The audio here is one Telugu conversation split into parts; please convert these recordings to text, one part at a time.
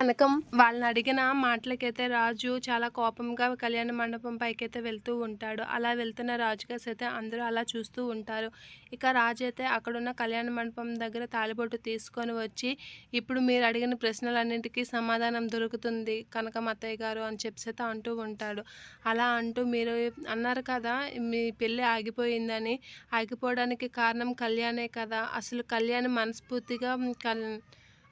కనకం వాళ్ళని అడిగిన మాటలకైతే రాజు చాలా కోపంగా కళ్యాణ మండపం పైకైతే వెళ్తూ ఉంటాడు. అలా వెళ్తున్న రాజుగాస్ అయితే అందరూ అలా చూస్తూ ఉంటారు. ఇక రాజు అయితే అక్కడున్న కళ్యాణ మండపం దగ్గర తాలిబొట్టు తీసుకొని వచ్చి ఇప్పుడు మీరు అడిగిన ప్రశ్నలన్నింటికీ సమాధానం దొరుకుతుంది కనకం అత్తయ్య గారు అని చెప్పి అయితే అంటూ ఉంటాడు. అలా అంటూ మీరు అన్నారు కదా మీ పెళ్ళి ఆగిపోయిందని. ఆగిపోవడానికి కారణం కళ్యాణే కదా. అసలు కళ్యాణ్ మనస్ఫూర్తిగా కల్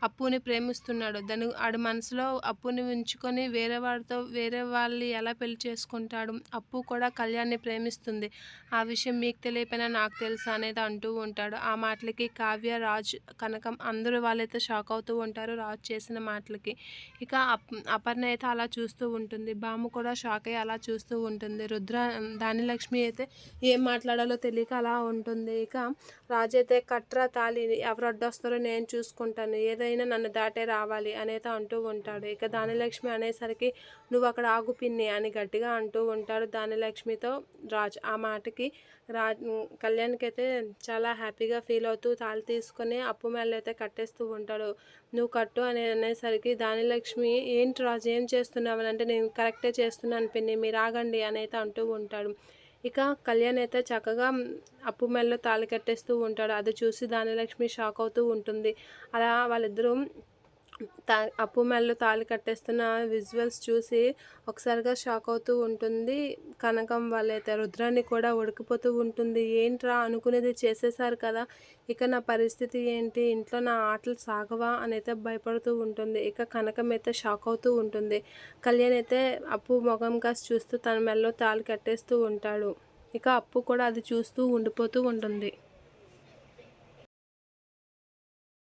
అప్పుని ప్రేమిస్తున్నాడు. దాని ఆడి మనసులో అప్పుని ఉంచుకొని వేరే వాడితో వేరే వాళ్ళని ఎలా పెళ్ళి చేసుకుంటాడు? అప్పు కూడా కళ్యాణ్ని ప్రేమిస్తుంది. ఆ విషయం మీకు తెలియపోయినా నాకు తెలుసు అనేది అంటూ ఉంటాడు. ఆ మాటలకి కావ్య రాజ్ కనకం అందరూ వాళ్ళైతే షాక్ అవుతూ ఉంటారు రాజ్ చేసిన మాటలకి. ఇక అప్ అపర్ణ అయితే అలా చూస్తూ ఉంటుంది. బామ్మ కూడా షాక్ అయ్యి అలా చూస్తూ ఉంటుంది. రుద్ర దానిలక్ష్మి అయితే ఏం మాట్లాడాలో తెలియక అలా ఉంటుంది. ఇక రాజు అయితే కట్రా తాళి ఎవరు అడ్డొస్తారో నేను చూసుకుంటాను. ఏదైనా నన్ను దాటే రావాలి అనేది అంటూ ఉంటాడు. ఇక దానిలక్ష్మి అనేసరికి నువ్వు అక్కడ ఆగు పిన్ని అని గట్టిగా అంటూ ఉంటాడు దానిలక్ష్మితో రాజ్. ఆ మాటకి రా కళ్యాణ్కి అయితే చాలా హ్యాపీగా ఫీల్ అవుతూ తాళి తీసుకొని అప్పు మేళ అయితే కట్టేస్తూ ఉంటాడు. నువ్వు కట్టు అని అనేసరికి దానిలక్ష్మి ఏంటి రాజు ఏం చేస్తున్నావు? అని అంటే నేను కరెక్టే చేస్తున్నాను పిన్ని మీరు ఆగండి అని అయితే అంటూ ఉంటాడు. ఇక కళ్యాణ్ అయితే చక్కగా అప్పు మెల్లో తాళి కట్టేస్తూ ఉంటాడు. అది చూసి దానిలక్ష్మి షాక్ అవుతూ ఉంటుంది. అలా వాళ్ళిద్దరూ తా అప్పు మెల్లో తాళి కట్టేస్తున్న విజువల్స్ చూసి ఒకసారిగా షాక్ అవుతూ ఉంటుంది. కనకం వాళ్ళైతే రుద్రాన్ని కూడా ఉడికిపోతూ ఉంటుంది. ఏంట్రా అనుకునేది చేసేసారు కదా ఇక నా పరిస్థితి ఏంటి? ఇంట్లో నా ఆటలు సాగవా? అని అయితే భయపడుతూ ఉంటుంది. ఇక కనకం అయితే షాక్ అవుతూ ఉంటుంది. కళ్యాణ్ అయితే అప్పు ముఖం కాసి చూస్తూ తన మెల్లో తాళి కట్టేస్తూ ఉంటాడు. ఇక అప్పు కూడా అది చూస్తూ ఉండిపోతూ ఉంటుంది.